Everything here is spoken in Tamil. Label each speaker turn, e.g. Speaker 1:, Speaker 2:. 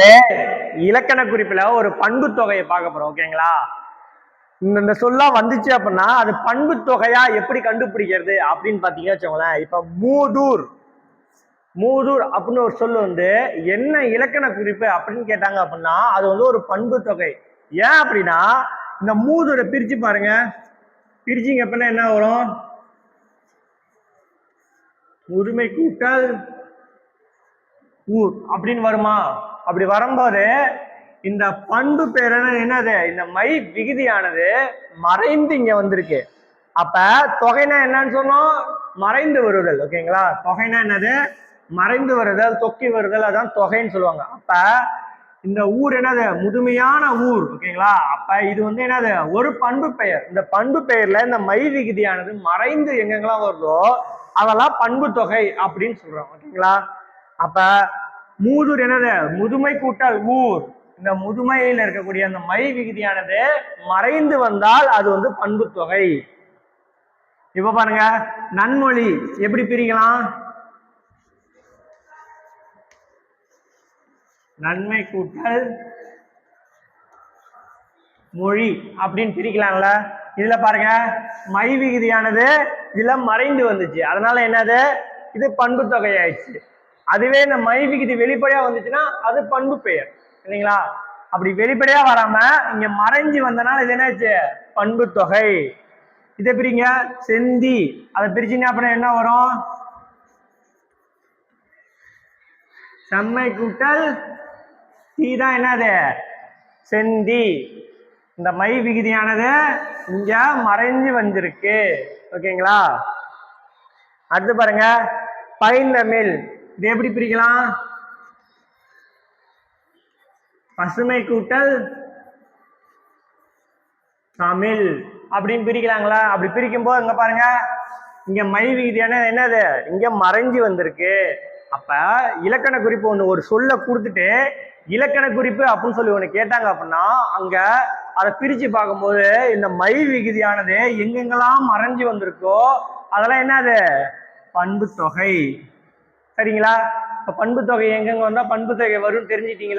Speaker 1: இந்த இலக்கண குறிப்புல ஒரு பண்பு தொகையை பார்க்க போறோம் ஓகேங்களா இந்த இந்த சொல்லா வந்துச்சு அப்படின்னா அது பண்பு தொகையா எப்படி கண்டுபிடிக்கிறது அப்படின்னு பாத்தீங்கன்னா வச்சுக்கோங்களேன். இப்ப மூதூர். மூதூர் அப்படின்னு ஒரு சொல் வந்து என்ன இலக்கண குறிப்பு அப்படின்னு கேட்டாங்க அப்படின்னா அது வந்து ஒரு பண்பு தொகை. ஏன் அப்படின்னா இந்த மூதூரை பிரிச்சு பாருங்க. பிரிச்சிங்க அப்படின்னா என்ன வரும்? உரிமை கூட்டல். ஊர் அப்படின்னு வருமா? அப்படி வரும்போது இந்த பண்பு பேர் என்னது? இந்த மை விகுதியானது மறைந்து இங்க வந்திருக்கு. அப்ப தொகைனா என்னன்னு சொன்னோம்? மறைந்து வருதல். ஓகேங்களா? தொகைனா என்னது? மறைந்து வருதல் தொக்கி வருதல் அதான் தொகைன்னு சொல்லுவாங்க. அப்ப இந்த ஊர் என்னது? முதுமையான ஊர். ஓகேங்களா? அப்ப இது வந்து என்னது? ஒரு பண்பு பெயர். இந்த பண்பு பெயர்ல இந்த மை விகுதியானது மறைந்து எங்கெங்கெல்லாம் வருதோ அதெல்லாம் பண்பு தொகை அப்படின்னு சொல்றோம். ஓகேங்களா? அப்ப மூதூர் என்னது? முதுமை கூட்டல் ஊர். இந்த முதுமையில் இருக்கக்கூடிய அந்த மை விகுதியானது மறைந்து வந்தால் அது வந்து பண்பு தொகை. இப்ப பாருங்க நன்மொழி எப்படி பிரிக்கலாம்? நன்மை கூட்டல் மொழி அப்படின்னு பிரிக்கலாம்ல. இதுல பாருங்க மை விகுதியானது இதுல மறைந்து வந்துச்சு. அதனால என்னது? இது பண்பு தொகை ஆயிடுச்சு அதுவே இந்த மை விகுதி வெளிப்படையா வந்துச்சுன்னா அது பண்பு பெயர். இல்லைங்களா? அப்படி வெளிப்படையா வராம இங்க மறைஞ்சு வந்தனால இது என்னாச்சு? பண்பு தொகை. இதை பிரிங்க. செந்தி. அதை பிரிச்சுன்னா அப்புறம் என்ன வரும்? செம்மை கூட்டல். தீ தான் என்னது? செந்தி. இந்த மை விகுதியானது இங்க மறைஞ்சு வந்திருக்கு. ஓகேங்களா? அடுத்து பாருங்க. பைந்தமிழ் இது எப்படி பிரிக்கலாம்? பசுமை கூட்டல் தமிழ் அப்படின்னு பிரிக்கலாங்களா? அப்படி பிரிக்கும் போது இங்க பாருங்க இங்க மை விகுதியான என்னது? இங்க மறைஞ்சு வந்திருக்கு. அப்ப இலக்கண குறிப்பு ஒண்ணு ஒரு சொல்ல கொடுத்துட்டு இலக்கண குறிப்பு அப்படின்னு சொல்லி ஒண்ணு கேட்டாங்க அப்படின்னா அங்க அதை பிரிச்சு பார்க்கும்போது இந்த மை விகுதியானது எங்கெங்கெல்லாம் மறைஞ்சு வந்திருக்கோ அதெல்லாம் என்னது? பண்பு தொகை. சரிங்களா? பண்பு தொகை எங்கெங்க வந்தா பண்பு தொகை வரும்னு தெரிஞ்சிட்டீங்களா?